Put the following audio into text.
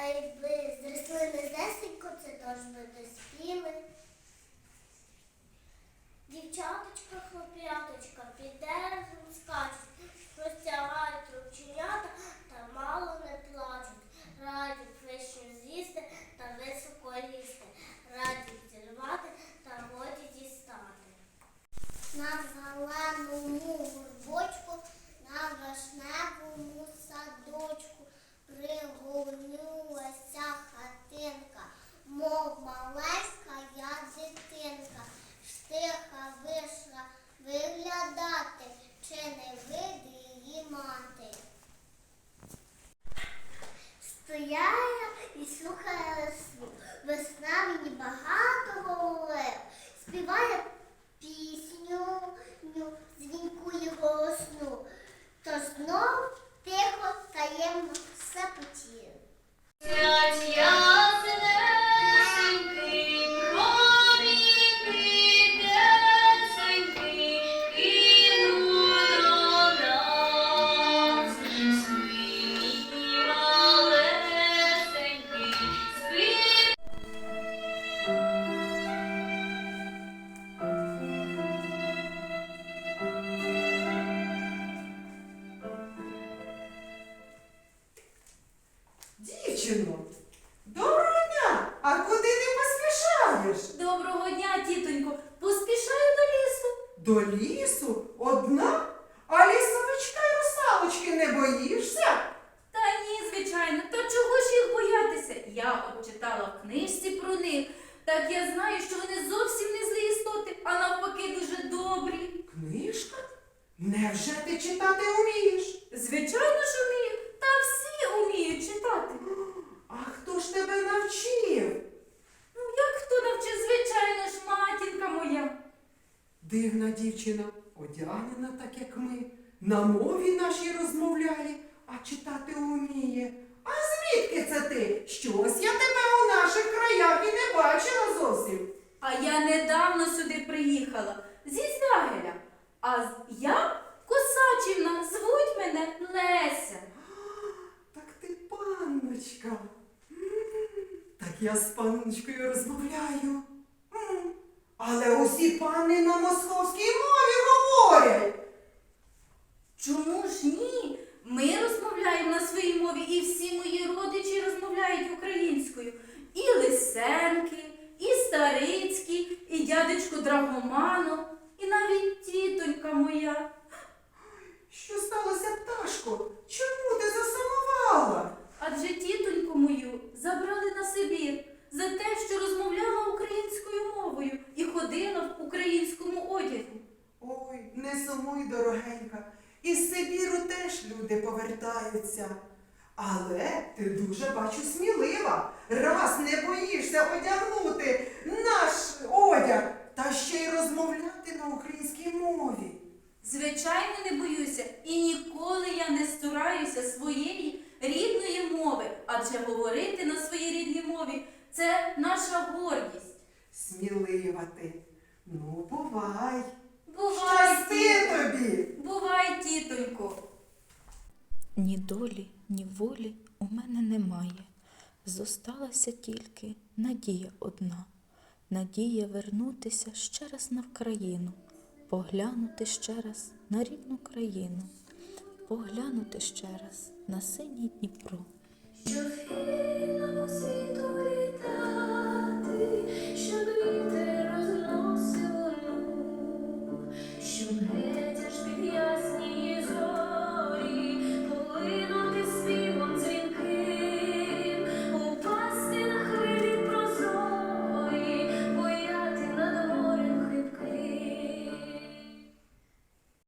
якби зросли низесенько, це теж би доспіли. дзвінкує голосну, то знов тихо таємно сапотіє. Дівчино. Доброго дня! А куди ти поспішаєш? Доброго дня, тітонько. Поспішаю до лісу. До лісу? Одна? А лісовичка й русалочки не боїшся? Та ні, звичайно, та чого ж їх боятися? Я от читала в книжці про них. Так я знаю, що вони зовсім не злі істоти, а навпаки дуже добрі. Книжка? Невже ти читати вмієш? Звичайно ж вмію, та всі вміють читати. А хто ж тебе навчив? Ну, як хто навчив, звичайно ж, матінка моя. Дивна дівчина, одягнена так, як ми, на мові нашій розмовляє, а читати вміє. А звідки це ти? Щось я тебе у наших краях і не бачила зовсім. А я недавно сюди приїхала зі Звягеля. А я Косачівна, звуть мене Леся. Так ти панночка. Так я з панночкою розмовляю. Але усі пани на московській мові говорять. Чому ж ні? Ми розмовляємо на своїй мові, і всі мої родичі розмовляють українською. І Лисенки, і Старицький, і дядечко Драгомано, сумуй, дорогенька. Із Сибіру теж люди повертаються. Але ти дуже бачу смілива. Раз не боїшся одягнути наш одяг та ще й розмовляти на українській мові. Звичайно, не боюся, і ніколи я не стураюся своєї рідної мови, адже говорити на своїй рідній мові це наша гордість. Смілива ти. Ну, бувай. Щасти тобі. Бувай, тітонько! Ні долі, ні волі у мене немає. Зосталася тільки надія одна. Надія вернутися ще раз на Вкраїну, поглянути ще раз на рідну країну, поглянути ще раз на синій Дніпро. should